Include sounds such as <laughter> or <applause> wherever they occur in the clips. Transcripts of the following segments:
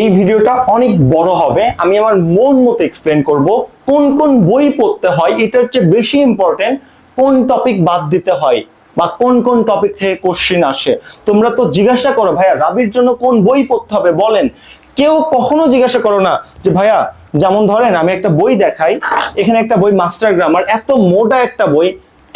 এই ভিডিওটা অনেক বড় হবে। আমি আমার মন মতো এক্সপ্লেন করব কোন কোন বই পড়তে হয় এটা হচ্ছে বেশি ইম্পর্টেন্ট কোন টপিক বাদ দিতে হয় বা কোন কোন টপিক থেকে কোশ্চেন আসে। তোমরা তো জিজ্ঞাসা করো, ভাইয়া, রাবির জন্য কোন বই পড়তে হবে? বলেন। কেউ কখনো জিজ্ঞাসা করো না যে, ভাইয়া, যেমন ধরেন আমি একটা বই দেখাই, এখানে একটা বই, মাস্টার গ্রামার, এত মোটা একটা বই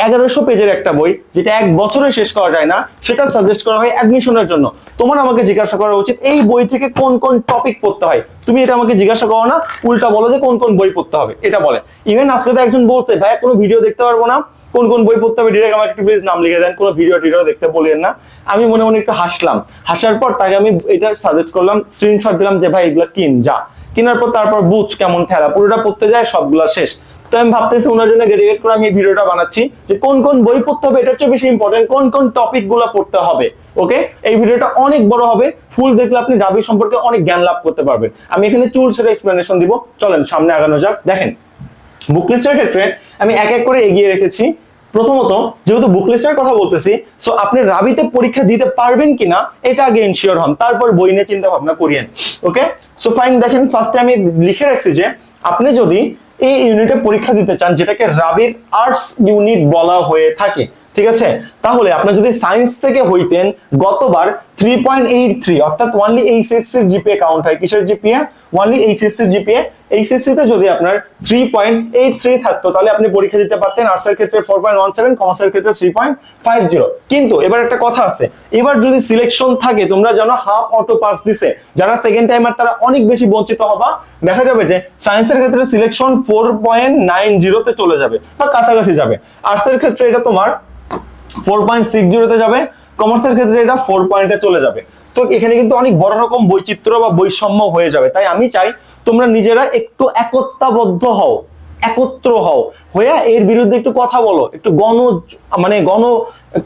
এগারোশো পেজের একটা বই, যেটা এক বছরে শেষ করা যায় না, সেটা সাজেস্ট করা হয় অ্যাডমিশনের জন্য। তোমার আমাকে জিজ্ঞাসা করা উচিত, এই বই থেকে কোন কোন টপিক পড়তে হয়? তুমি এটা আমাকে জিজ্ঞাসা করো না, উল্টা বলো যে কোন কোন বই পড়তে হবে, এটা বলে। ইভেন আজকে তো একজন বলছে, ভাই, কোনো ভিডিও দেখতে পারব না, কোন কোন বই পড়তে হবে? ডিরেক্ট আমাকে একটু প্লিজ নাম লিখে দেন, কোনো ভিডিও টিডিও দেখতে বলেন না। আমি মনে মনে একটু হাসলাম। হাসার পর তাকে আমি এটা সাজেস্ট করলাম স্ক্রিনশট দিলাম যে, ভাই, এগুলো কিন, যা। কেনার পর তারপর, বুঝ কেমন খেলা, পুরোটা পড়তে যায়, সবগুলা শেষ। তো আমি ভাবতেছি ওনার জন্য ডেডিকেট করে আমি এই ভিডিওটা বানাচ্ছি যে কোন কোন বই পড়তে হবে এটা হচ্ছে বেশি ইম্পর্টেন্ট কোন কোন টপিকগুলো পড়তে হবে ওকে এই ভিডিওটা অনেক বড় হবে ফুল দেখলে আপনি রাবি সম্পর্কে অনেক জ্ঞান লাভ করতে পারবেন। আমি এখানে চুল সেটা এক্সপ্লেনেশন দিব, চলেন সামনে আগানো যাক, দেখেন। বুক লিস্টের ক্ষেত্রে আমি এক এক করে এগিয়ে রেখেছি। প্রথমত, যেহেতু বুক লিস্টের কথা বলতেছি সো আপনি রাবিতে পরীক্ষা দিতে পারবেন কিনা, এটা আগে এনশিওর হন। তারপর বই নিয়ে চিন্তা ভাবনা করিয়েন ওকে সো ফাইন দেখেন ফার্স্টে আমি লিখে রাখছি যে, আপনি যদি এই ইউনিটে পরীক্ষা দিতে চান, যেটাকে রাবির আর্টস ইউনিট বলা হয়ে থাকে, ঠিক আছে? তাহলে আপনি যদি সায়েন্স থেকে হইতেন, গতবার থ্রি পয়েন্ট এইট থ্রি অর্থাৎ ওয়ানলি এইচএসসি জিপিএ কাউন্ট হয়। কিসের GPA only HSC GPA HSC তে যদি আপনার থ্রি পয়েন্ট এইট থ্রি থাকতো, তাহলে আপনি পরীক্ষা দিতে পারতেন আর্টস এর ক্ষেত্রে ফোর পয়েন্ট ওয়ান সেভেন কমার্সের ক্ষেত্রে থ্রি পয়েন্ট ফাইভ জিরো কিন্তু এবার একটা কথা আছে, এবার যদি সিলেকশন থাকে, তোমরা জানো হাফ অটো পাস দিছে। যারা সেকেন্ড টাইমার তারা অনেক বেশি বঞ্চিত হবা। দেখা যাবে যে সায়েন্সের ক্ষেত্রে সিলেকশন ফোর পয়েন্ট নাইন জিরোতে চলে যাবে, বা কাছাকাছি যাবে। আর্টস এর ক্ষেত্রে এটা তোমার ফোর পয়েন্ট সিক্স জিরোতে যাবে। কমার্সের ক্ষেত্রে এটা ফোর পয়েন্টে চলে যাবে। তো এখানে কিন্তু অনেক বড় রকম বৈচিত্র্য বা বৈষম্য হয়ে যাবে। তাই আমি চাই তোমরা নিজেরা একটু একত্রাবদ্ধ হও, একত্র হও। হয়ে এর বিরুদ্ধে একটু কথা বলো, একটু গণ মানে গণ,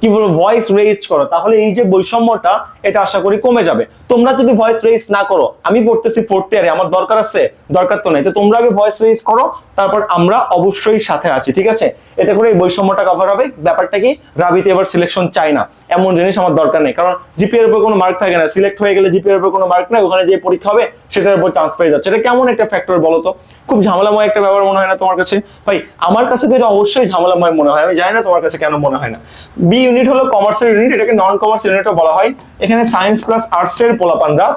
কি বলব ভয়েস রেজ করো। তাহলে এই যে বৈষম্যটা, এটা আশা করি কমে যাবে। তোমরা যদি ভয়েস রেজ না করো, আমি পড়তেছি ফোর্থ ইয়ারে আমার দরকার আছে দরকার তো নেই। তো তোমরা আগে ভয়েস রেজ করো, তারপর আমরা অবশ্যই সাথে আছি, ঠিক আছে? এতে করে এই বৈষম্যটা কভার হবে। ব্যাপারটা কি? রাবিতে এবার সিলেকশন চাই না। এমন জিনিস আমার দরকার নেই। কারণ জিপিএর উপর কোনো মার্ক থাকে না। সিলেক্ট হয়ে গেলে জিপিএর উপর কোনো মার্ক নাই। ওখানে যে পরীক্ষা হবে, সেটার উপর চান্স পেয়ে যাচ্ছে। এটা কেমন একটা ফ্যাক্টর বলো তো? খুব ঝামেলাময় একটা ব্যাপার মনে হয় না তোমার কাছে? ভাই, আমার কাছে তো এটা অবশ্যই ঝামেলাময় মনে হয়। আমি জানি না তোমার কাছে কেন মনে হয় না। বি ইউনিট হলো কমার্সের ইউনিট এটাকে নন কমার্স ইউনিটও বলা হয়। এখানে সায়েন্স প্লাস আর্টস এর পোলাপানরা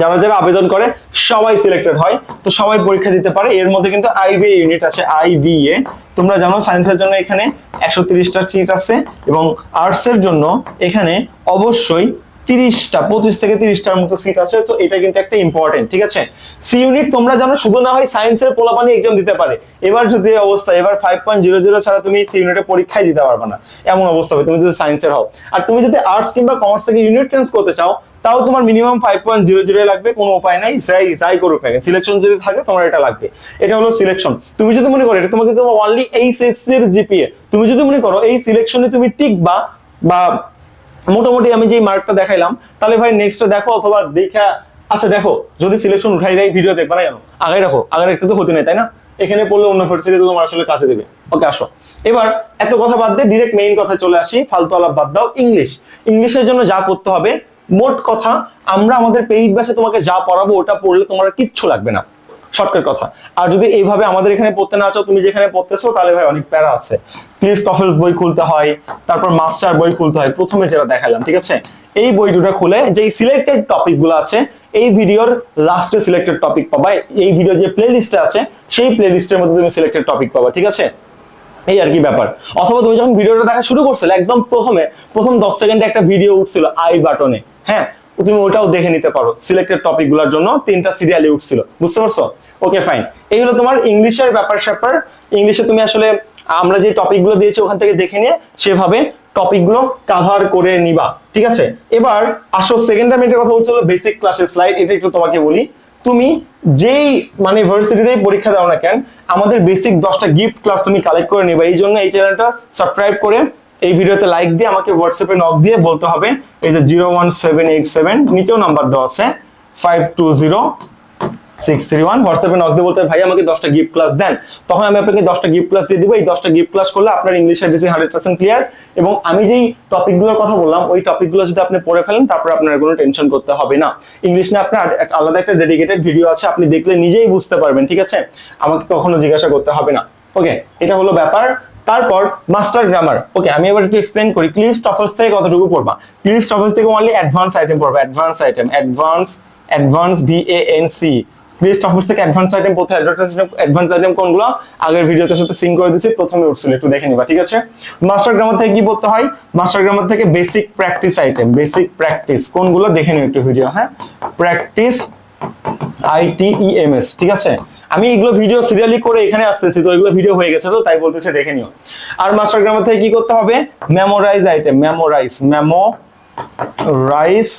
যারা যারা আবেদন করে, সবাই সিলেক্টেড হয়। তো সবাই পরীক্ষা দিতে পারে। এর মধ্যে কিন্তু আইবিএ ইউনিট আছে আইবিএ তোমরা জানো সায়েন্সের জন্য এখানে একশো তিরিশটা সিট আছে এবং আর্টস এর জন্য এখানে অবশ্যই তিরিশটা, পঁচিশ থেকে তিরিশটার মতো সিট আছে। তো এটা কিন্তু একটা ইম্পর্টেন্ট ঠিক আছে? সি ইউনিট তোমরা জানো, শুধু না হয় সায়েন্সের পোলাপানি এক্সাম দিতে পারে। এবার যদি অবস্থা, এবার ফাইভ পয়েন্ট জিরো জিরো ছাড়া তুমি সি ইউনিটে পরীক্ষায় দিতে পারবে না। এমন অবস্থা হবে, তুমি যদি সায়েন্সের হও। আর তুমি যদি আর্টস কিংবা কমার্স থেকে ইউনিট চেঞ্জ করতে চাও তাও তোমার minimum five point zero zero লাগবে, কোনো উপায় নাই, যাই যাই করুক না সিলেকশন যদি থাকে, তোমার এটা লাগবে। এটা হলো সিলেকশন তুমি যদি মনে করো, এটা তোমাকে তোমার অনলি এইচএসসি এর জিপিএ তুমি যদি মনে করো, এই সিলেকশনে তুমি টিকবা, বা মোটামুটি আমি যে মার্কটা দেখাইলাম, তাহলে ভাই নেক্সট দেখো অথবা দেখা আচ্ছা দেখো, যদি সিলেকশন উঠাই দেয় ভিডিও দেখবা না জানো আগে রাখো আগে রাখতে তো ক্ষতি নেই, তাই না? এখানে পড়লে অন্য ভার্সিটি তোমার আসলে কাছে দেবে। ওকে আসো। এবার, এত কথা বাদ দিয়ে ডিরেক্ট মেইন কথা চলে আসি, ফালতু আলাপ বাদ দাও ইংলিশ ইংলিশের জন্য যা করতে হবে মোট কথা, আমরা আমাদের পেইড ব্যাচে তোমাকে যা পড়াবো ওটা পড়লে তোমার কিচ্ছু লাগবে না। শর্টের কথা। আর যদি এইভাবে আমাদের এখানে পড়তে না চাও, তুমি যেখানে পড়তেছো, তাহলে ভাই অনেক প্যারা আছে। প্লিজ টফেল বই খুলতে হয়, তারপর মাস্টার বই খুলতে হয়, প্রথমে যেটা দেখালাম, ঠিক আছে? এই বই দুটো খুলে যে সিলেক্টেড টপিকগুলো আছে, এই ভিডিওর লাস্টে সিলেক্টেড টপিক পাবা। এই ভিডিও যে প্লে লিস্টে আছে, সেই প্লে লিস্টের মধ্যে তুমি সিলেক্টেড টপিক পাবা, ঠিক আছে? এই আর কি ব্যাপার। অথবা তুমি যখন ভিডিওটা দেখা শুরু করছিলে, একদম প্রথমে, প্রথম দশ সেকেন্ডে একটা ভিডিও উঠছিল আই বাটনে হ্যাঁ তুমি ওটাও দেখে নিতে পারো। সিলেক্টেড টপিকগুলোর জন্য তিনটা সিরিয়ালে উঠছিল। বুঝতে পারছ? ওকে ফাইন এই হলো তোমার ইংলিশের ব্যাপার স্যাপার। ইংলিশে তুমি আসলে আমরা যে টপিকগুলো দিয়েছি ওখান থেকে দেখে নিয়ে সেভাবে টপিকগুলো কাভার করে নিবা। ঠিক আছে? এবার আসো সেকেন্ড টাইম কথা বলছিল বেসিক ক্লাসের স্লাইড এটা একটু তোমাকে বলি। তুমি যেই মানে ইউনিভার্সিটিতেই পরীক্ষা দাও না কেন, আমাদের বেসিক দশটা গিফট ক্লাস তুমি কালেক্ট করে নেবে। এই জন্য এই চ্যানেলটা সাবস্ক্রাইব করে এই ভিডিওতে লাইক দিয়ে আমাকে হোয়াটসঅ্যাপে নক দিয়ে বলতে হবে। এই যে zero one seven eight seven নিচেও নাম্বার দেওয়া আছে five two zero six three one হোয়াটসঅ্যাপে নক দিয়ে বলতে ভাই, আমাকে দশটা গিফট ক্লাস দেন। তখন আমি আপনাকে দশটা গিফট ক্লাস দিয়ে দিব। এই দশটা গিফট ক্লাস করলে আপনার ইংলিশের বেশি হান্ড্রেড পার্সেন্ট ক্লিয়ার এবং আমি যেই টপিকগুলোর কথা বললাম, ওই টপিকগুলো যদি আপনি পড়ে ফেলেন, তারপর আপনার কোনো টেনশন করতে হবে না। ইংলিশ নিয়ে আপনার আলাদা একটা ডেডিকেটেড ভিডিও আছে, আপনি দেখলে নিজেই বুঝতে পারবেন, ঠিক আছে? আমাকে কখনো জিজ্ঞাসা করতে হবে না। ওকে এটা হলো ব্যাপার। তারপর মাস্টার গ্রামার ওকে আমি এবার একটু এক্সপ্লেন করি ক্লিস টফার্স থেকে কতটুকু পড়বা? ক্লিস টফার্স থেকে অনলি অ্যাডভান্স আইটেম পড়বা advance item advance advance V A N C Kallis টফার্স থেকে অ্যাডভান্স আইটেম পড়তে অ্যাডভান্স আইটেম কোনগুলো? আগের ভিডিওতে সাথে সিং করে দিছি, প্রথমে উঠছিল, একটু দেখে নিবা, ঠিক আছে? মাস্টার গ্রামার থেকে কি পড়তে হয়? মাস্টার গ্রামার থেকে basic practice item basic practice কোনগুলো? দেখে নিও একটু ভিডিও হ্যাঁ? প্র্যাকটিস আইটিইএমএস ঠিক আছে? আমি এগুলো ভিডিও সিরিয়ালি করে এখানে আসতেছি, তো এগুলো ভিডিও হয়ে গেছে তো, তাই বলতেছে, দেখে নিও। আর মাস্টার গ্রামার থেকে কি করতে হবে? Memorize item memorize memorize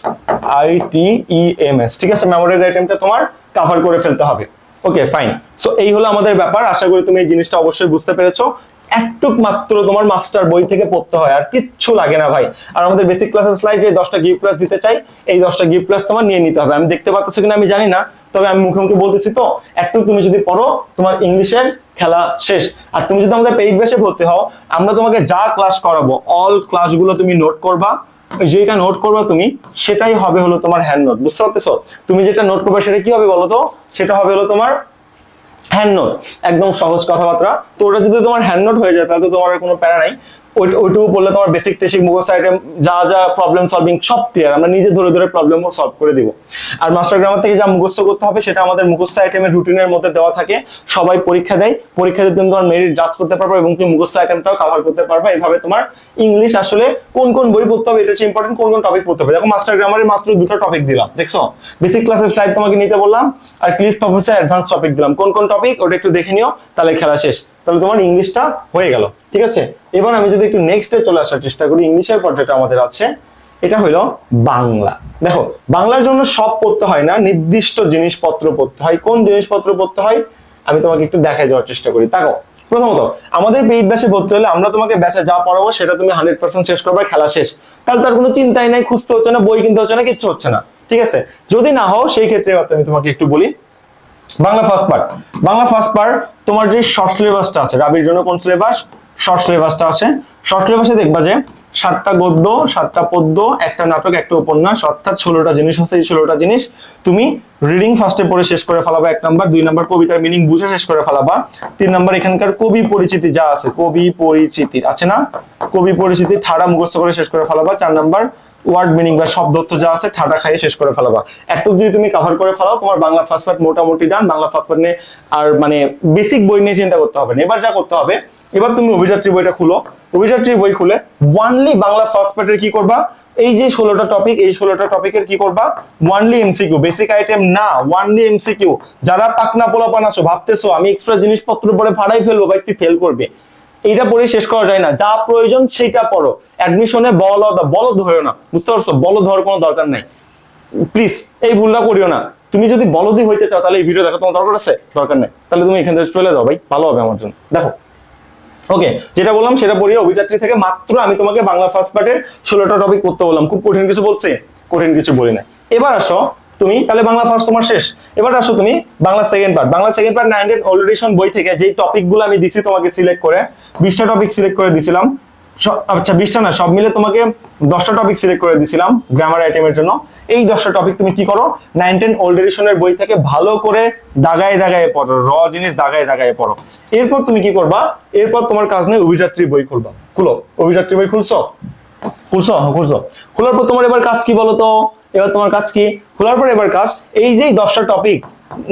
I T E M S ঠিক আছে? মেমোরাইজ আইটেমটা তোমার কভার করে ফেলতে হবে। ওকে ফাইন সো এই হলো আমাদের ব্যাপার। আশা করি তুমি এই জিনিসটা অবশ্যই বুঝতে পেরেছ। একটুক মাত্র তোমার মাস্টার বই থেকে পড়তে হয়, আর কিচ্ছু লাগে না ভাই। আর আমাদের বেসিক ক্লাসের স্লাইড যে দশটা গিফট ক্লাস দিতে চাই, এই দশটা গিফট ক্লাস তোমার নিয়ে নিতে হবে। আমি দেখতে পাচ্ছি কিনা আমি জানি না, তবে আমি মুখে মুখে বলতেছি তো একটু তুমি যদি পড়ো, তোমার ইংলিশের খেলা শেষ। আর তুমি যদি আমাদের পেইড বেসে ভর্তি হও, আমরা তোমাকে যা ক্লাস করাবো অল ক্লাসগুলো তুমি নোট করবা। যেটা নোট করবে তুমি, সেটাই হবে হলো তোমার হ্যান্ড নোট বুঝতে পারতেছো? তুমি যেটা নোট করবে, সেটা কি হবে বলো তো? সেটা হবে হলো তোমার হ্যান্ড নোট একদম সহজ কথাবার্তা। তো ওটা যদি তোমার হ্যান্ড নোট হয়ে যায়, তাহলে তো তোমার কোনো প্যারা নাই। ওইটুকু পড়লে তোমার বেসিক টেসিক মুখস্থ আইটেম যা যা প্রবলেম সলভিং সব ক্লিয়ার আমরা নিজে ধরে ধরে প্রবলেমও সলভ করে দিব। আর মাস্টার গ্রামার থেকে যা মুখস্থ করতে হবে সেটা আমাদের মুখস্থ আইটেমের রুটিনের মধ্যে দেওয়া থাকে, সবাই পরীক্ষা দেয়, পরীক্ষা দিয়ে তুমি তোমার মেরিট জাজ করতে পারবে এবং তুমি মুখস্থ আইটেমটাও কভার করতে পারবে, এভাবে তোমার ইংলিশ আসলে কোন কোন বই পড়তে হবে এটা হচ্ছে ইম্পর্টেন্ট কোন কোন টপিক পড়তে হবে। দেখো মাস্টার গ্রামারের মাত্র দুটো টপিক দিলাম, দেখছ? বেসিক ক্লাসের স্লাইড তোমাকে নিতে বললাম, আর ক্লিপ টপিক্সের অ্যাডভান্স টপিক দিলাম। কোন কোন টপিক ওটা একটু দেখে নিও, তাহলে খেলা শেষ। তাহলে তোমার ইংলিশটা হয়ে গেল। ঠিক আছে? এবার আমি যদি একটু নেক্সটে চলে আসার চেষ্টা করি, ইংলিশের পর যেটা আমাদের আছে। এটা হলো বাংলা। দেখো, বাংলার জন্য সব পড়তে হয় না, নির্দিষ্ট জিনিসপত্র পড়তে হয়। কোন জিনিসপত্র পড়তে হয়? আমি তোমাকে একটু দেখাই দেওয়ার চেষ্টা করি। তাকো প্রথমত, আমাদের পেইড ব্যাচে ভর্তি হলে আমরা তোমাকে ব্যাচে যা পড়াবো সেটা তুমি হান্ড্রেড পার্সেন্ট শেষ করবে খেলা শেষ। তাহলে তার কোনো চিন্তাই নাই, খুঁজতে হচ্ছে না, বই কিনতে হচ্ছে না, কিচ্ছু হচ্ছে না। ঠিক আছে? যদি না হও, সেই ক্ষেত্রে আমি তোমাকে একটু বলি। Bangla first part Bangla first part তোমার যে শর্ট সিলেবাসটা আছে, রাবির জন্য কোন সিলেবাস শর্ট সিলেবাসটা আছে। শর্ট সিলেবাসে দেখবা যে সাতটা গদ্য, সাতটা পদ্য, একটা নাটক, একটা উপন্যাস, অর্থাৎ ষোলোটা জিনিস আছে। এই ষোলোটা জিনিস তুমি রিডিং ফার্স্টে পড়ে শেষ করে ফেলাবা, এক নাম্বার দুই নাম্বার কবিতার মিনিং বুঝে শেষ করে ফেলাবা। তিন নাম্বার এখানকার কবি পরিচিতি যা আছে, কবি পরিচিতি, আছে না? কবি পরিচিতি ঠাড়া মুখস্থ করে শেষ করে ফেলাবা। চার নাম্বার ওয়ার্ড মিনিং বা শব্দত্ব যা আছে ঠাটা খাইয়ে শেষ করে ফেলাবা। একটু যদি তুমি কভার করে ফেলাও, তোমার বাংলা ফার্স্ট পার্ট মোটামুটি ডান বাংলা ফার্স্ট পার্ট নিয়ে আর মানে বেসিক বই নিয়ে চিন্তা করতে হবে না। এবার যা করতে হবে, এবার তুমি অভিযাত্রী বইটা খুলো। অভিযাত্রী বই খুলে ওয়ানলি বাংলা ফার্স্ট পার্টের কি করবা? এই যে ষোলোটা টপিক এই ষোলোটা টপিকের কি করবা? ওয়ানলি এমসিকিউ বেসিক আইটেম না ওয়ানলি এমসিকিউ যারা পাকনা পোলাপান আছো, ভাবতেছো আমি এক্সট্রা জিনিসপত্র পরে ভাড়াই ফেলব, ভাই, তুই ফেল করবে। এইটা পড়ে শেষ করা যায় না। যা প্রয়োজন সেইটা পড়ো। অ্যাডমিশনে বলদ বলদ হয়েও না। বুঝতে পারছ? বলদ হওয়ার কোনো দরকার নাই। প্লিজ এই ভুলটা করিও না। তুমি যদি বলদি হইতে চাও, তাহলে এই ভিডিও দেখা, তোমার দরকার আছে? দরকার নেই। তাহলে তুমি এখান থেকে চলে যাও ভাই। ভালো হবে আমার জন্য। দেখো। ওকে যেটা বললাম সেটা পড়িয়ে অভিযাত্রী থেকে মাত্র আমি তোমাকে বাংলা ফার্স্ট পার্টের ষোলোটা টপিক করতে বললাম। খুব কঠিন কিছু বলছে? কঠিন কিছু বলি না এবার আসো। তুমি তাহলে বাংলা ফার্স্ট তোমার শেষ। এবার আসো তুমি Bangla second part Bangla second part nineteen অলিডেশন বই থেকে যেই টপিকগুলো আমি দিছি তোমাকে সিলেক্ট করে, বিশটা টপিক সিলেক্ট করে দিছিলাম। আচ্ছা বিশটা না, সব মিলে তোমাকে দশটা টপিক সিলেক্ট করে দিছিলাম গ্রামার আইটেমের জন্য। এই দশটা টপিক তুমি কি করো? ওল্ড এডিশনের বই থেকে ভালো করে দাগায় দাগায় পড়ো র জিনিস দাগায় দাগায় পড়ো। এরপর তুমি কি করবা? এরপর তোমার কাজ নেই অভিযাত্রী বই খুলবা। খুলো। অভিযাত্রী বই খুলছো? খুলছো? খুলছো। খোলার পর তোমার এবার কাজ কি বলো তো এবার তোমার কাজ কি? খোলার পর এবার কাজ, এই যে দশটা টপিক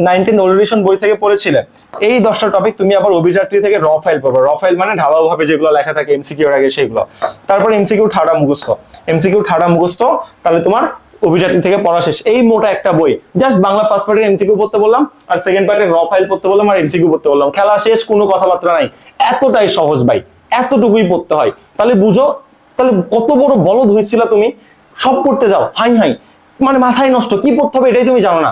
নাইনটিন ওলিডেশন বই থেকে পড়েছিলে, এই দশটা টপিক তুমি আবার অভিযাত্রী থেকে র ফাইল পাবো র ফাইল মানে ঢালাও ভাবে যেগুলো লেখা থাকে এমসিকিউ আগে সেগুলো তারপর এমসিকিউ ঠাড়া মুখস্থ। এমসিকিউ ঠাড়া মুখস্থ, তাহলে তোমার অভিযাত্রী থেকে পড়া শেষ। এই মোটা একটা বই। জাস্ট বাংলা ফার্স্ট পার্টের এমসিকিউ পড়তে বললাম, আর সেকেন্ড পার্টের র ফাইল পড়তে বললাম, আর এমসিকিউ পড়তে বললাম। খেলা শেষ, কোনো কথাবার্তা নাই। এতটাই সহজ ভাই, এতটুকুই পড়তে হয়। তাহলে বুঝো, তাহলে কত বড় বলদ হয়েছিল তুমি সব পড়তে যাও, হাই হাই। মানে মাথায় নষ্ট, কি পড়তে হবে এটাই তুমি জানো না।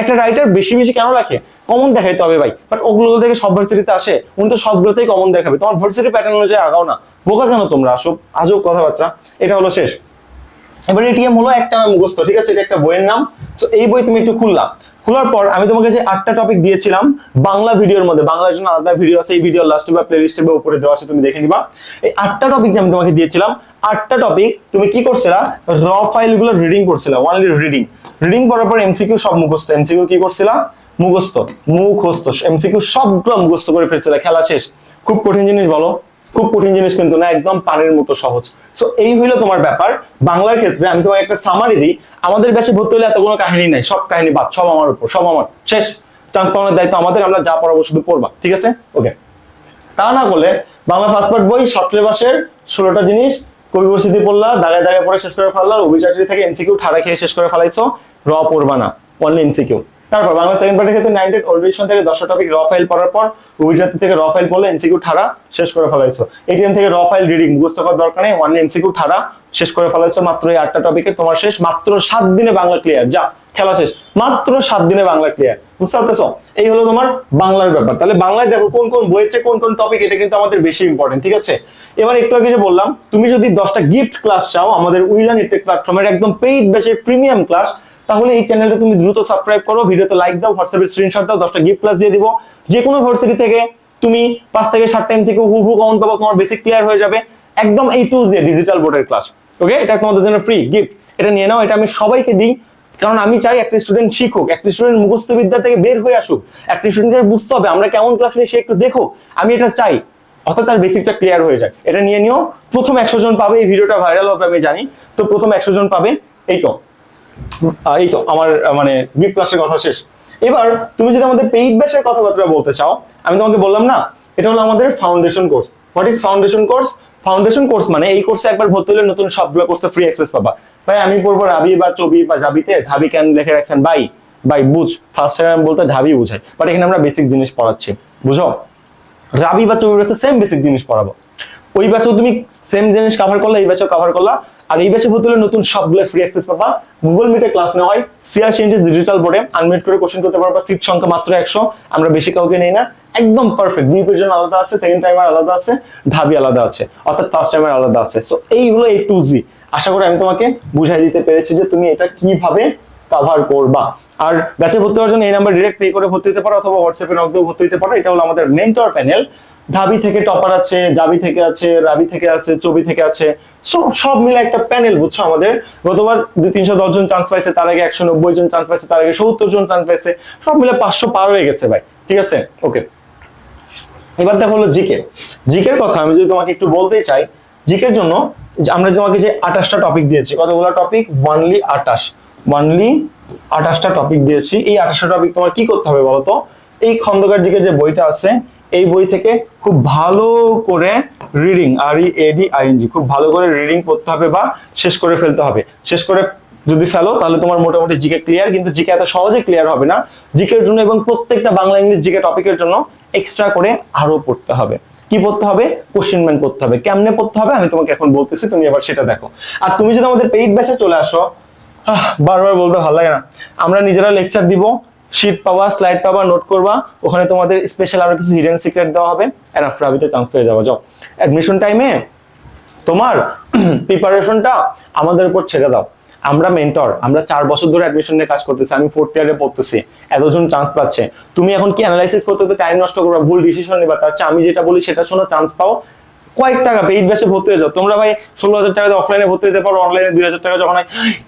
একটা রাইটার বেশি বেশি কেন রাখে কমন দেখাইতে হবে ভাই। বাট ওগুলো থেকে সব ভার্সিটিতে আসে, উনি তো সবগুলোতেই কমন দেখাবে। তোমার ভার্সিটি প্যাটার্ন অনুযায়ী আগাও না। বোকা কেন তোমরা? আসো, আজব কথাবার্তা। এটা হলো শেষ। এবার এটিএম হলো একটা নাম মুখস্থ, ঠিক আছে? এটা একটা বইয়ের নাম। তো এই বই তুমি একটু খুললা। খোলার পর আমি তোমাকে যে আটটা টপিক দিয়েছিলাম, বাংলা ভিডিওর মধ্যে, বাংলার জন্য আলাদা ভিডিও আছে, এই ভিডিও লাস্টে বা প্লেলিস্টে বা উপরে দেওয়া আছে, তুমি দেখে নিবা। এই আটটা টপিক আমি তোমাকে দিয়েছিলাম, আটটা টপিক তুমি কি করছিলা? র ফাইলগুলো রিডিং করছিলা ওনলি রিডিং রিডিং করার পর এমসিকিউ সব মুখস্থ। এমসিকিউ কি করছিলা? মুখস্থ মুখস্থ। এমসিকিউ সবগুলো মুখস্থ করে ফেলছিলা, খেলা শেষ। খুব কঠিন জিনিস বলো। খুব কঠিন জিনিস কিন্তু না, একদম পানির মতো সহজ। সো এই হইল তোমার ব্যাপার। বাংলার ক্ষেত্রে আমি তোমাকে একটা সামারি দিই। আমাদের বেশি ভর্তি হলে এত কোনো কাহিনী নাই, সব কাহিনী বাদ, সব আমার উপর, সব আমার। শেষ। চান্স পাওয়ানোর দায়িত্ব আমাদের, আমরা যা পড়াবো শুধু পড়বা, ঠিক আছে? ওকে তা না করলে বাংলা পাসপোর্ট বই সাত সিলেবাসের ষোলোটা জিনিস, কবি পরিস্থিতি পড়লা দাগায় দাগায় পড়ে শেষ করে ফেললা অভিচারী থেকে এমসিকিউ ঠাড়া খেয়ে শেষ করে ফেলাইছো, র পড়বা না অনলি এমসিকিউ তারপর বাংলা সেকেন্ড পার্টের ক্ষেত্রে নাইনটেড অডিশন থেকে দশটা টপিক র ফাইল পড়ার পর অভিজাতি থেকে র ফাইল পড়লে এমসিকিউ ঠাড়া শেষ করে ফেলাইছো। এটিএম থেকে র ফাইল রিডিং মুখস্থ করার দরকার নেই অনলি এমসিকিউ ঠাড়া শেষ করে ফেলাইছো। মাত্র এই আটটা টপিকে তোমার শেষ, মাত্র সাত দিনে বাংলা ক্লিয়ার যা, খেলা শেষ, মাত্র সাত দিনে বাংলা ক্লিয়ার বুঝতে পারতেছো? এই হলো তোমার বাংলার ব্যাপার। তাহলে বাংলায় দেখো কোন কোন বইয়ের চেয়ে কোন কোন টপিক এটা কিন্তু আমাদের বেশি ইম্পর্টেন্ট ঠিক আছে? এবার একটু আগে যে বললাম, তুমি যদি দশটা গিফট ক্লাস চাও, আমাদের উইলান ইটেক প্ল্যাটফর্মের একদম পেইড বেসের প্রিমিয়াম ক্লাস তাহলে এই চ্যানেলটা তুমি দ্রুত সাবস্ক্রাইব করো, ভিডিওতে লাইক দাও হোয়াটসঅ্যাপে স্ক্রিনশট দাও, দশটা গিফট ক্লাস দিয়ে দিব। যে কোনো ভার্সিটি থেকে তুমি পাঁচ থেকে সাত টাইম থেকে হু হু কাউন্ট পাবো, তোমার বেসিক ক্লিয়ার হয়ে যাবে একদম এই টু জে ডিজিটাল বোর্ডের ক্লাস ওকে এটা তোমাদের জন্য ফ্রি গিফট এটা নিয়ে নাও, এটা আমি সবাইকে দিই। কারণ আমি চাই একটা স্টুডেন্ট শিখুক, একটা স্টুডেন্ট মুখস্থ বিদ্যা থেকে বের হয়ে আসুক, একটা স্টুডেন্টের বুঝতে হবে আমরা কেমন ক্লাস নিয়ে সে একটু দেখো আমি এটা চাই, অর্থাৎ তার বেসিকটা ক্লিয়ার হয়ে যায় এটা নিয়ে নিও, প্রথম একশো জন পাবে, এই ভিডিওটা ভাইরাল হবে, আমি জানি। তো প্রথম একশো জন পাবে, এই তো। এই তো, আমার মানে গিফট ক্লাসের কথা শেষ। এবার তুমি যদি আমাদের পেইড ব্যাচের কথাবার্তা বলতে চাও, আমি তোমাকে বললাম না, এটা হলো আমাদের foundation course what is foundation course foundation course মানে এই কোর্সে একবার ভর্তি হলে নতুন সবগুলো কোর্সে ফ্রি অ্যাক্সেস পাবা। ভাই, আমি পড়ব রাবি বা চবি বা জাবিতে, ঢাবি কেন লিখে রাখছেন? ভাই ভাই, বুঝ। ফার্স্ট টাইম বলতে ঢাবি বুঝাই বাট এখানে আমরা বেসিক জিনিস পড়াচ্ছি, বুঝো? রাবি বা চবি ব্যাচে সেম বেসিক জিনিস পড়াবো। ওই ব্যাচেও তুমি সেম জিনিস কভার করলে, এই ব্যাচেও কভার করলা আর এই ব্যাচে ভর্তি হলে নতুন সবগুলো ফ্রি অ্যাক্সেস পাবা। গুগল মিটে ক্লাস নেওয়া হয়। সিআরসি সিএনজি ডিজিটাল বোর্ডে আনমিট করে কোশ্চেন করতে পারবা। সিট সংখ্যা মাত্র একশো। আমরা বেশি কাউকে নেই না। একদম পারফেক্ট বিপের জন্য আলাদা আছে সেকেন্ড টাইমার আলাদা আছে, ঢাবি আলাদা আছে। অর্থাৎ ফার্স্ট টাইমার আলাদা আছে। তো এই হলো এই টু জি আশা করি আমি তোমাকে বুঝাই দিতে পেরেছি যে তুমি এটা কীভাবে কভার করবা আর ব্যাচে ভর্তি হওয়ার জন্য এই নাম্বার ডিরেক্ট পে করে ভর্তি হতে পারো অথবা হোয়াটসঅ্যাপে নক ভর্তি হতে পারো। এটা হলো আমাদের মেন্টর প্যানেল ঢাবি থেকে টপার আছে, জাবি থেকে আছে, রাবি থেকে আছে, চবি থেকে আছে। সব মিলে একটা প্যানেল বুঝছ আমাদের? গতবার দুই তিনশো দশ জন চান্স পাইছে, তার আগে একশো নব্বই জন চান্স পাইছে, তার আগে সত্তর জন চান্স পাইছে। সব মিলে পাঁচশো পার হয়ে গেছে ভাই। ঠিক আছে? ওকে এবার দেখো হলো জিকে। জিকের কথা আমি যদি তোমাকে একটু বলতে চাই, জিকের জন্য আমরা তোমাকে যে আঠাশটা টপিক দিয়েছি, কতগুলো টপিক ওয়ানলি আটাশ ওয়ানলি আঠাশটা টপিক দিয়েছি। এই আঠাশটা টপিক তোমার কি করতে হবে বলতো এই খন্দকার দিকে যে বইটা আছে, এই বই থেকে খুব ভালো করে রিডিং আর ই এডি আইএনজি খুব ভালো করে রিডিং করতে হবে বা শেষ করে ফেলতে হবে। শেষ করে যদি ফেলো, তাহলে তোমার মোটামুটি জিকে ক্লিয়ার কিন্তু জিকে এত সহজে ক্লিয়ার হবে না। জিকের জন্য এবং প্রত্যেকটা বাংলা ইংলিশ জিকে টপিকের জন্য এক্সট্রা করে আরও পড়তে হবে। কি পড়তে হবে? কোশ্চেন ব্যাংক পড়তে হবে। কেমনে পড়তে হবে? আমি তোমাকে এখন বলতেছি, তুমি এবার সেটা দেখো। আর তুমি যদি আমাদের পেইড ব্যাচে চলে আসো বারবার বলতে ভালো লাগে না। আমরা নিজেরা লেকচার দিব শিট পাবা স্লাইড পাবা নোট করবা, ওখানে তোমাদের স্পেশাল আরও কিছু হিডেন সিক্রেট দেওয়া হবে এনাফ রাবিতে চান্স পেয়ে যাব। যাও। অ্যাডমিশন টাইমে তোমার <clears throat> প্রিপারেশনটা আমাদের উপর ছেড়ে দাও। আমরা মেন্টর আমরা চার বছর ধরে অ্যাডমিশন নিয়ে কাজ করতেছি, আমি ফোর্থ ইয়ারে পড়তেছি, এতজন চান্স পাচ্ছে। তুমি এখন কি অ্যানালাইসিস করতে করতে টাইম নষ্ট করবা, ভুল ডিসিশন নিবা, তার চেয়ে আমি যেটা বলি সেটা শোনো চান্স পাও কয়েক টাকা পেইড বেসে ভর্তি হয়ে যাও। তোমরা ভাই ষোলো হাজার টাকা অফলাইনে ভর্তি হতে পারো অনলাইনে দুই হাজার টাকা যখন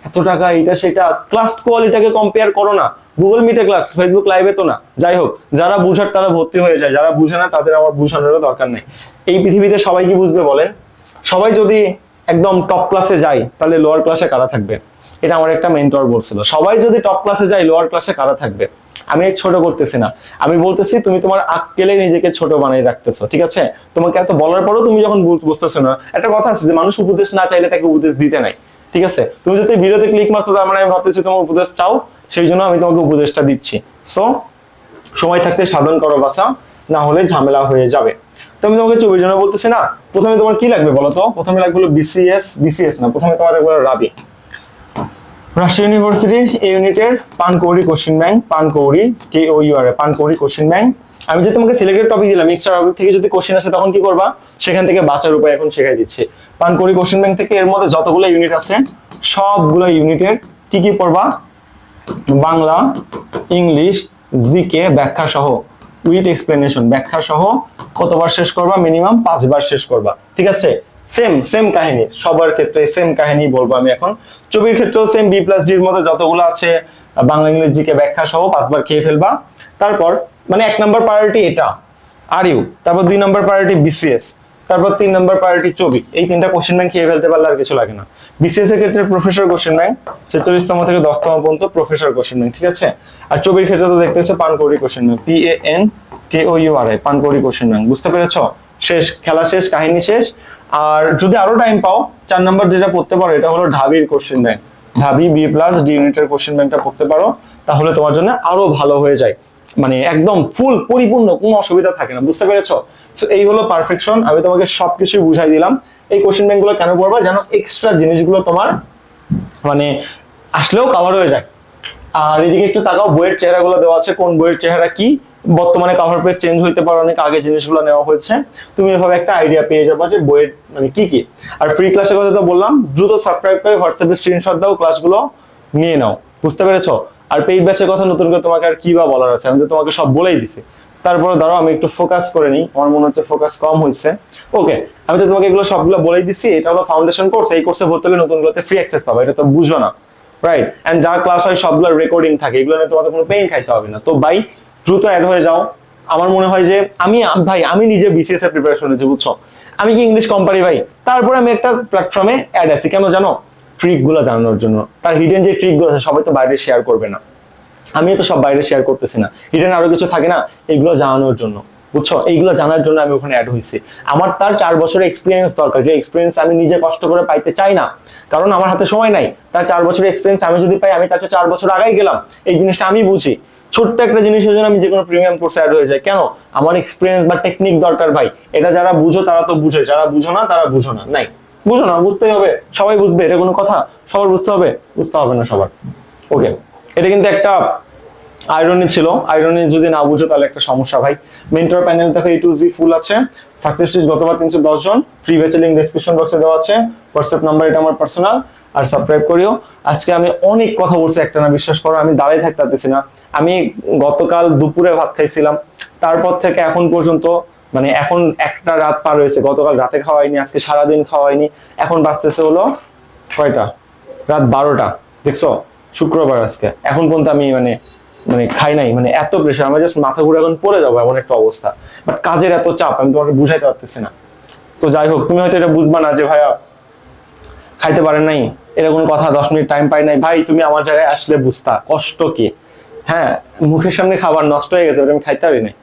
এত টাকা, এটা সেটা ক্লাস কোয়ালিটাকে কম্পেয়ার করো না। গুগল মিটে ক্লাস ফেসবুক লাইভে তো না। যাই হোক, যারা বুঝার তারা ভর্তি হয়ে যায়। যারা বুঝে না, তাদের আমার বুঝানোরও দরকার নেই। এই পৃথিবীতে সবাই কি বুঝবে বলেন? সবাই যদি একদম টপ ক্লাসে যায়, তাহলে লোয়ার ক্লাসে কারা থাকবে? এটা আমার একটা মেন্টর বলছিল। সবাই যদি টপ ক্লাসে যায় লোয়ার ক্লাসে কারা থাকবে? আমি ছোট করতেছি না। আমি বলতেছি তুমি তোমার আক্কেলে নিজেকে ছোট বানিয়ে রাখতেছো, ঠিক আছে? তোমাকে এত বলার পরেও তুমি যখন বুঝতেছো না, একটা কথা আছে যে মানুষ উপদেশ না চাইলে তাকে উপদেশ দিতে নাই, ঠিক আছে? তুমি যদি ভিডিওতে ক্লিক মারছো, তার মানে আমি ভাবতেছি তোমার উপদেশ চাও, সেই জন্য আমি তোমাকে উপদেশটা দিচ্ছি। সো সময় থাকতে সাধন করো বাসা না হলে ঝামেলা হয়ে যাবে। তো আমি তোমাকে চব্বিশ জন্য বলতেছি না, প্রথমে তোমার কি লাগবে বলো তো? প্রথমে লাগবে বিসিএস বিসিএস না, প্রথমে তোমার হলো রাবি। রাজশাহী ইউনিভার্সিটির এই ইউনিটের Pankouri question bank, Pankouri K O U R Pankouri question bank. আমি যে তোমাকে সিলেক্টেড টপিক দিলাম এক্সট্রা টপিক থেকে যদি কোশ্চেন আসে তখন কি করবা? সেখান থেকে বাঁচার উপায় এখন শেখাই দিচ্ছি। পানকৌড়ি কোশ্চেন ব্যাংক থেকে এর মধ্যে যতগুলো ইউনিট আছে, সবগুলো ইউনিটের কি কি পড়বা? বাংলা, ইংলিশ জিকে ব্যাখ্যা সহ উইথ এক্সপ্লেনেশন ব্যাখ্যা সহ কতবার শেষ করবা? মিনিমাম পাঁচবার শেষ করবা। ঠিক আছে? সেম সেম কাহিনী। সবার ক্ষেত্রে সেম কাহিনী বলব আমি এখন। ছবির ক্ষেত্রেও সেম বি প্লাস ডির মধ্যে যতগুলো আছে, বাংলা ইংলিশ জিকে ব্যাখ্যা সহ পাঁচবার খেয়ে ফেলবা। তারপর মানে এক নম্বর প্রায়োরিটি এটা। আর ইউ তারপর দুই নম্বর প্রায়োরিটি বিসিএস তারপর তিন নম্বর প্রায়োরিটি ছবি। এই তিনটা কোশ্চেন ব্যাংক খেয়ে ফেলতে পারলে আর কিছু লাগে না। বিসিএস এর ক্ষেত্রে প্রফেসর কোশ্চেন ব্যাংক ছেচল্লিশতম থেকে দশতম পর্যন্ত প্রফেসর কোশ্চেন ব্যাংক ঠিক আছে? আর ছবির ক্ষেত্রে তো দেখতেছো Pankouri question bank P A N K O U R I Pankouri question bank বুঝতে পেরেছ? শেষ, খেলা শেষ, কাহিনী শেষ। আর যদি আরও টাইম পাও, চার নম্বর যেটা পড়তে পারো, এটা হলো ঢাবির question bank Dhabi B plus D ইউনিটের কোশ্চেন ব্যাংকটা পড়তে পারো, তাহলে তোমার জন্য আরও ভালো হয়ে যায়। মানে একদম ফুল পরিপূর্ণ, কোনো অসুবিধা থাকে না, বুঝতে পেরেছ? সো এই হলো পারফেকশন আমি তোমাকে সবকিছু বুঝাই দিলাম। এই কোশ্চেন ব্যাংকগুলো কেন পড়বা? যেন এক্সট্রা জিনিসগুলো তোমার মানে আসলেও কভার হয়ে যায়। আর এদিকে একটু তাকাও, বইয়ের চেহারাগুলো দেওয়া আছে, কোন বইয়ের চেহারা কি? বর্তমানে কভার পেজ চেঞ্জ হইতে পারে, অনেক আগে জিনিসগুলো নেওয়া হয়েছে। তুমি এভাবে একটা আইডিয়া পেয়ে যাবে যে বইয়ের মানে কি কি। আর ফ্রি ক্লাসের কথা তো বললাম, দ্রুত সাবস্ক্রাইব করে হোয়াটসঅ্যাপে স্ক্রিনশট দাও ক্লাসগুলো নিয়ে নাও। বুঝতে পেরেছ? আর পেইড ব্যাচের কথা নতুন করে তোমাকে আর কি বা বলার আছে? আমি তো তোমাকে সব বলেই দিছি। তারপরে ধরো আমি একটু ফোকাস করে নিই, আমার মনে হচ্ছে ফোকাস কম হয়েছে ওকে আমি তো তোমাকে এগুলো সবগুলো বলেই দিছি, এটা হলো ফাউন্ডেশন কোর্স এই কোর্সে ভর্তি হলে নতুনগুলোতে ফ্রি অ্যাক্সেস পাবে, এটা তো বুঝবে না। রাইট এন্ড যা ক্লাস হয় সবগুলো রেকর্ডিং থাকে, এগুলো নিয়ে তোমাদের কোনো পেইন খাইতে হবে না। তো ভাই দ্রুত অ্যাড হয়ে যাও। আমার মনে হয় যে আমি, ভাই, আমি নিজে বিসিএস এর প্রিপারেশন নিয়েছি, বুঝছ? আমি কি ইংলিশ কোম্পানি ভাই? তারপরে আমি একটা প্ল্যাটফর্মে অ্যাড আছি। কেন জানো? ট্রিকগুলো জানানোর জন্য। তার হিডেন যে ট্রিকগুলো আছে, সবাই তো বাইরে শেয়ার করবে না। আমি তো সব বাইরে শেয়ার করতেছি না। হিডেন আরও কিছু থাকে না, এগুলো জানানোর জন্য। বুঝছ? এইগুলো জানার জন্য আমি ওখানে অ্যাড হয়েছি। আমার তার চার বছরের এক্সপিরিয়েন্স দরকার। যে এক্সপিরিয়েন্স আমি নিজে কষ্ট করে পাইতে চাই না, কারণ আমার হাতে সময় নাই। তার চার বছরের এক্সপিরিয়েন্স আমি যদি পাই, আমি তার চার বছর আগাই গেলাম। এই জিনিসটা আমি বুঝি। ছোট্ট একটা জিনিসের জন্য আমি যে কোনো প্রিমিয়াম কোর্সে অ্যাড হয়ে যায়। কেন? আমার এক্সপিরিয়েন্স বা টেকনিক দরকার ভাই। এটা যারা বুঝো, তারা তো বুঝে। যারা বুঝো না, তারা বুঝো না। নাই। বুঝো না, বুঝতেই হবে। সবাই বুঝবে, এটা কোনো কথা। সবার বুঝতে হবে বুঝতে হবে না সবার। ওকে এটা কিন্তু একটা আয়রনি ছিল। আয়রনি যদি না বুঝো, তাহলে একটা সমস্যা ভাই। মেন্টর প্যানেল দেখো এই টু জি ফুল আছে। সাকসেস গতবার তিনশো দশ জন। ফ্রি ব্যাচের লিঙ্ক ডেসক্রিপশন বক্সে দেওয়া আছে। হোয়াটসঅ্যাপ নাম্বার এটা আমার পার্সোনাল আর সাবস্ক্রাইব করিও। আজকে আমি অনেক কথা বলছি, একটা না বিশ্বাস করো, আমি দাঁড়াই থাকতে পারতেছি না। আমি গতকাল দুপুরে ভাত খাইছিলাম, তারপর থেকে এখন পর্যন্ত মানে এখন একটা রাত পার হয়েছে, গতকাল রাতে খাওয়াইনি আজকে সারাদিন খাওয়াইনি এখন বাঁচতেছে হলো কয়টা? রাত বারোটা, দেখছ? শুক্রবার আজকে। এখন পর্যন্ত আমি মানে মানে খাই নাই মানে এত প্রেশার আমার জাস্ট মাথা ঘুরে এখন পড়ে যাব এমন একটা অবস্থা। বাট কাজের এত চাপ, আমি তোমাকে বুঝাইতে পারতেছি না। তো যাই হোক, তুমি হয়তো এটা বুঝবা না যে ভাইয়া খাইতে পারেন নাই, এটা কোনো কথা, দশ মিনিট টাইম পাই নাই। ভাই, তুমি আমার জায়গায় আসলে বুঝতা, কষ্ট কি? হ্যাঁ মুখের সামনে খাবার নষ্ট হয়ে গেছে আমি খাইতে পারি নাই।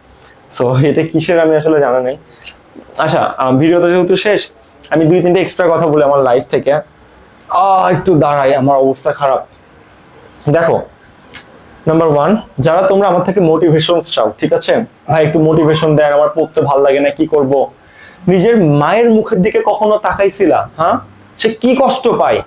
সো এটা কিসের আমি আসলে জানা নেই। আচ্ছা ভিডিওটা যেহেতু শেষ, আমি দুই তিনটে এক্সট্রা কথা বলি আমার লাইফ থেকে। আহ, একটু দাঁড়াই, আমার অবস্থা খারাপ। দেখো নাম্বার ওয়ান যারা তোমরা আমার থেকে মোটিভেশন চাও, ঠিক আছে? ভাই, একটু মোটিভেশন দেন, আমার পড়তে ভালো লাগে না, কি করব? নিজের মায়ের মুখের দিকে কখনো তাকাইছিলা হ্যাঁ? সে কি কষ্ট পায়?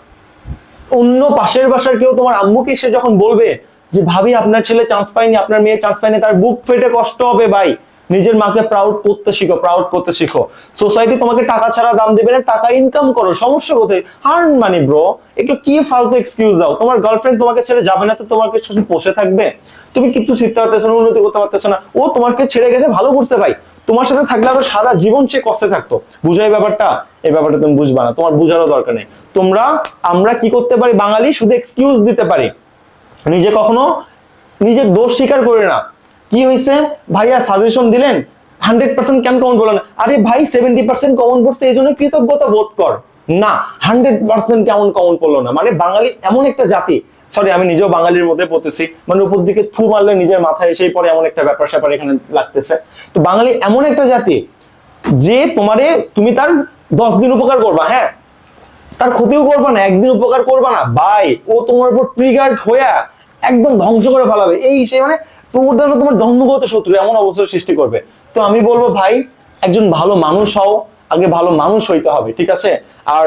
অন্য পাশের বাসার কেউ তোমার আম্মুকে সে যখন বলবে যে, ভাবি, আপনার ছেলে চান্স পায়নি, আপনার মেয়ে চান্স পায়নি, তার বুক ফেটে কষ্ট হবে, ভাই। নিজের মাকে প্রাউড করতে শিখো প্রাউড করতে শিখো। সোসাইটি তোমাকে টাকা ছাড়া দাম দেবে না, টাকা ইনকাম করো, সমস্যা কোথায়? হার্ন মানি ব্রো একটু কি ফালতু এক্সকিউজ দাও? তোমার গার্লফ্রেন্ড তোমাকে ছেড়ে যাবে না তো তোমাকে বসে থাকবে? তুমি কিছু শিখতে পারতেছো না, উন্নতি করতে পারতেছো না। ও তোমাকে ছেড়ে গেছে, ভালো করতে ভাই। তোমার সাথে থাকলে আরও সারা জীবন সে কষ্টে থাকতো। বুঝো এই ব্যাপারটা? এই ব্যাপারটা তুমি বুঝবা না। তোমার বুঝারও দরকার নেই। তোমরা, আমরা কি করতে পারি? বাঙালি শুধু এক্সকিউজ দিতে পারি। নিজে কখনো নিজের দোষ স্বীকার করে না। কি হয়েছে ভাইয়া সাজেশন দিলেন হান্ড্রেড পার্সেন্ট কেন কমন বললেন? আরে ভাই সেভেন্টি পার্সেন্ট কমন পড়ছে এই জন্য কৃতজ্ঞতা বোধ কর। না হান্ড্রেড পার্সেন্ট কেমন কমন পড়ল না। মানে বাঙালি এমন একটা জাতি। সরি আমি নিজেও বাঙালির মধ্যে পড়তেছি। মানে উপর দিকে থু মারলে নিজের মাথায় এসেই পরে এমন একটা ব্যাপার স্যাপার এখানে লাগতেছে। তো বাঙালি এমন একটা জাতি, যে তোমারে তুমি তার দশ দিন উপকার করবা হ্যাঁ? তার ক্ষতিও করবা না, একদিন উপকার করবা না। ভাই, ও তোমার উপর ট্রিগার্ড হইয়া একদম ধ্বংস করে ফেলাবে। এই সে মানে তোমার জন্য তোমার জন্মগত শত্রু, এমন অবস্থার সৃষ্টি করবে। তো আমি বলব, ভাই, একজন ভালো মানুষ হও, আগে ভালো মানুষ হইতে হবে, ঠিক আছে? আর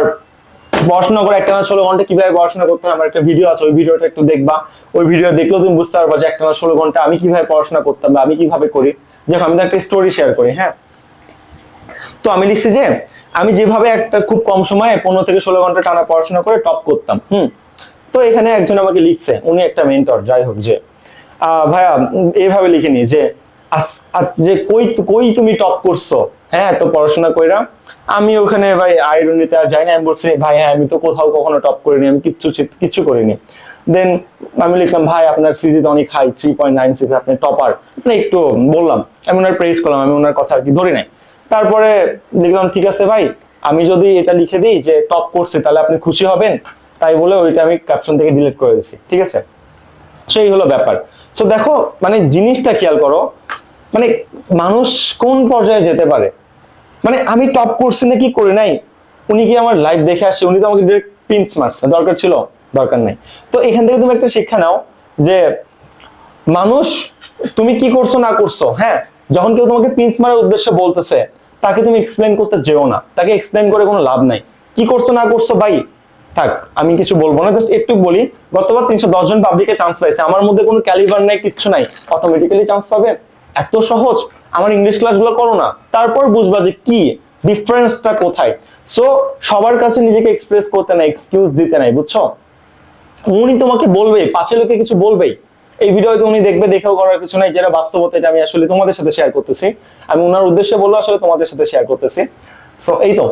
পড়াশোনা করে একটা না ষোলো ঘণ্টা, কীভাবে পড়াশোনা করতে হয়? আমার একটা ভিডিও আছে, ওই ভিডিওটা একটু দেখবা। ওই ভিডিও দেখলেও তুমি বুঝতে পারবা যে একটা না ষোলো ঘণ্টা আমি কীভাবে পড়াশোনা করতাম বা আমি কীভাবে করি। দেখো, আমি একটা স্টোরি শেয়ার করি হ্যাঁ? তো আমি লিখছি যে, আমি যেভাবে একটা খুব কম সময়ে পনেরো থেকে ষোলো ঘণ্টা টানা পড়াশোনা করে টপ করতাম, হুম? তো এখানে একজন আমাকে লিখছে, উনি একটা মেন্টর যাই হোক যে। ভাইয়া, এইভাবে লিখিনি যে যে কই কই তুমি টপ করছ? হ্যাঁ তো পড়াশোনা কইরা। আমি ওখানে ভাই আইরনিতে আর যাই না, আমি বলছি, ভাই হ্যাঁ আমি তো কোথাও কখনো টপ করিনি, আমি কিচ্ছু কিচ্ছু করিনি। দেন আমি লিখলাম, ভাই, আপনার সিজি তো অনেক high three point nine six আপনি টপার মানে একটু বললাম, আমি ওনার প্রেস করলাম, আমি ওনার কথা আর কি ধরি নাই। তারপরে লিখলাম, ঠিক আছে ভাই, আমি যদি এটা লিখে দিই যে টপ করছে, তাহলে আপনি খুশি হবেন? তাই বলে ওইটা আমি ক্যাপশন থেকে ডিলিট করে দিয়েছি, ঠিক আছে? সেই হলো ব্যাপার। তো দেখো মানে জিনিসটা খেয়াল করো মানে মানুষ কোন পর্যায়ে যেতে পারে? মানে আমি টপ করছি না কি করি নাই? উনি কি আমার লাইভ দেখে আসে? উনি তো আমাকে ডিরেক্ট পিঞ্চ মারছে দরকার ছিল? দরকার নাই। তো এখান থেকে তুমি একটা শিক্ষা নাও যে মানুষ, তুমি কি করছ, না করছ হ্যাঁ? যখন কেউ তোমাকে পিঞ্চ মারার উদ্দেশ্যে বলতেছে, তাকে তুমি এক্সপ্লেন করতে যেও না। তাকে এক্সপ্লেন করে কোনো লাভ নাই। কি করছ, না করছ, ভাই? থাক, আমি কিছু বলব না জাস্ট একটু বলি। গতবার তিনশো দশ জন পাবলিকে চান্স পাইছে। আমার মধ্যে কোনো ক্যালিবার নাই, কিচ্ছু নাই। অটোমেটিক্যালি চান্স পাবে? এত সহজ? আমার ইংলিশ ক্লাসগুলো করো না। তারপর বুঝবা যে কি? ডিফারেন্সটা কোথায়? সো সবার কাছে নিজেকে এক্সপ্রেস করতে নাই এক্সকিউজ দিতে নাই, বুঝছ? উনি তোমাকে বলবে পাঁচে লোকে কিছু বলবেই। এই ভিডিও হয়তো উনি দেখবে, দেখেও করার কিছু নাই। যেটা বাস্তবতা, এটা আমি আসলে তোমাদের সাথে শেয়ার করতেছি। আমি ওনার উদ্দেশ্যে বলব, আসলে তোমাদের সাথে শেয়ার করতেছি। সো এই তো।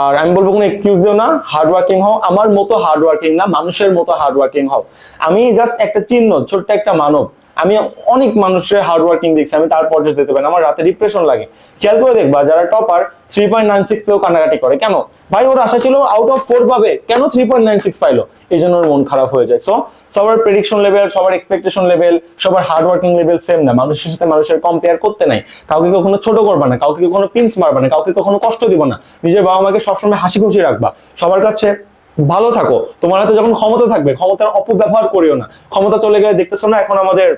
আর আমি বলব কোনো এক্সকিউজ দিও না হার্ড ওয়ার্কিং হও। আমার মতো হার্ড ওয়ার্কিং না, মানুষের মতো হার্ড ওয়ার্কিং হও। আমি জাস্ট একটা চিহ্ন, ছোট্ট একটা মানব। আমি অনেক মানুষের হার্ড ওয়ার্কিং দেখছি, আমি তার পর্যায়ে যেতে পারি আমার রাতে ডিপ্রেশন লাগে। খেয়াল করে দেখবা, যারা topper three point nine six পেয়েও কান্নাকাটি করে। কেন? ভাই, ওর আশা ছিল আউট অফ ফোর পাবে। কেন থ্রি পয়েন্ট নাইন সিক্স পাইলো? এই জন্য ওর মন খারাপ হয়ে যায়। সো সবার প্রেডিকশন লেভেল সবার এক্সপেকটেশন লেভেল সবার হার্ড ওয়ার্কিং লেভেল সেম না। মানুষের সাথে মানুষের কম্পেয়ার করতে নাই। কাউকে কখনো ছোট করবা না, কাউকে কখনো পিন্স মারবা না, কাউকে কখনো কষ্ট দিব না। নিজের বাবা মাকে সবসময় হাসি খুশি রাখবা। সবার কাছে ভালো থাকো। তোমার হাতে যখন ক্ষমতা থাকবে, ক্ষমতার অপব্যবহার করিও না। ক্ষমতা চলে গেলে দেখতেছো না, এখন আমাদের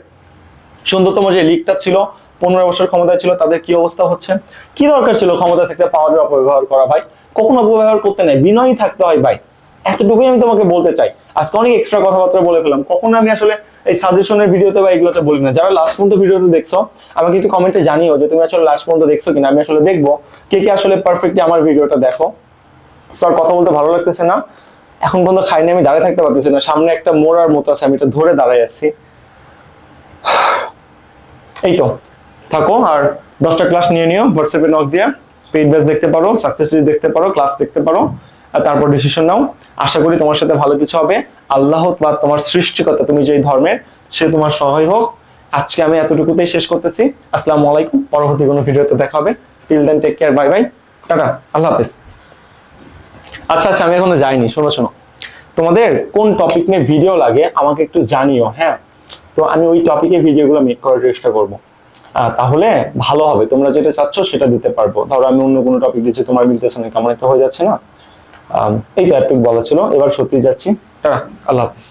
সুন্দরতম যে লিগটা ছিল, পনেরো বছর ক্ষমতায় ছিল, তাদের কি অবস্থা হচ্ছে? কি দরকার ছিল ক্ষমতা থাকতে পাওয়ারের অপব্যবহার করা? ভাই, কখনো অপব্যবহার করতে নেই। বিনয়ী থাকতে হয়, ভাই। এতটুকুই আমি তোমাকে বলতে চাই। আজকে অনেক এক্সট্রা কথাবার্তা বলে ফেলাম কখনো আমি আসলে এই সাজেশনের ভিডিওতে বা এগুলোতে বলি না। যারা লাস্ট পর্যন্ত ভিডিওতে দেখছ, আমাকে একটু কমেন্টে জানিও যে তুমি আসলে লাস্ট পর্যন্ত দেখছ কিনা। আমি আসলে দেখব কে কে আসলে পারফেক্টলি আমার ভিডিওটা দেখো। স্যার কথা বলতে ভালো লাগতেছে না? এখন পর্যন্ত খাইনি আমি দাঁড়িয়ে থাকতে পারতেছি না। সামনে একটা মোড়ার মতো আছে, আমি এটা ধরে দাঁড়াই আছি। <sighs> এই তো, থাকো, আর দশটা ক্লাস নিয়ে নিও। হোয়াটসঅ্যাপে নক দিয়া পেইড ব্যাচ দেখতে পারো সাকসেস দেখতে পারো ক্লাস দেখতে পারো, আর তারপর ডিসিশন নাও। আশা করি তোমার সাথে ভালো কিছু হবে। আল্লাহ বা তোমার সৃষ্টিকর্তা, তুমি যেই ধর্মের, সে তোমার সহায় হোক। আজকে আমি এতটুকুতেই শেষ করতেছি। আসসালামু আলাইকুম। পরবর্তী কোনো ভিডিওতে দেখা হবে। Till then take care bye bye tata, আল্লাহ হাফেজ। আচ্ছা আচ্ছা আমি এখনও যাইনি, শোনো শোনো। তোমাদের কোন টপিক নিয়ে ভিডিও লাগে আমাকে একটু জানিও হ্যাঁ? তো আমি ওই টপিকে ভিডিওগুলো মেক করার চেষ্টা করব। তাহলে ভালো হবে, তোমরা যেটা চাচ্ছ সেটা দিতে পারব। ধরো, আমি অন্য কোনো টপিক দিচ্ছি, তোমার মিলতেছে না কেমন একটা হয়ে যাচ্ছে, না? এই তো একটু বলা ছিল, এবার সত্যি যাচ্ছি। হ্যাঁ আল্লাহ হাফিজ।